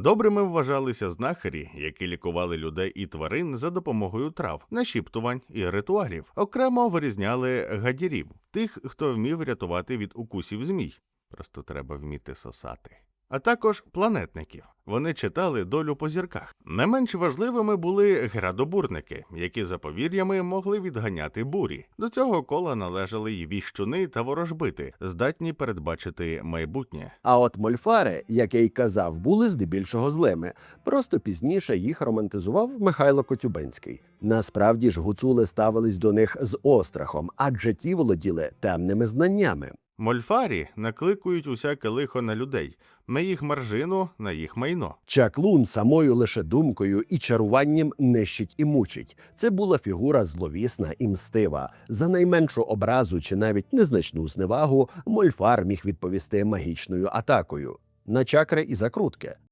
Добрими вважалися знахарі, які лікували людей і тварин за допомогою трав, нашіптувань і ритуалів. Окремо вирізняли гадірів, тих, хто вмів рятувати від укусів змій. Просто треба вміти сосати. А також планетників. Вони читали долю по зірках. Не менш важливими були градобурники, які за повір'ями могли відганяти бурі. До цього кола належали й віщуни та ворожбити, здатні передбачити майбутнє. А от мольфари, як я й казав, були здебільшого злими. Просто пізніше їх романтизував Михайло Коцюбинський. Насправді ж гуцули ставились до них з острахом, адже ті володіли темними знаннями. Мольфарі накликують усяке лихо на людей, на їх маржину, на їх майно. Чаклун самою лише думкою і чаруванням нищить і мучить. Це була фігура зловісна і мстива. За найменшу образу чи навіть незначну зневагу мольфар міг відповісти магічною атакою на чакри і закрутки.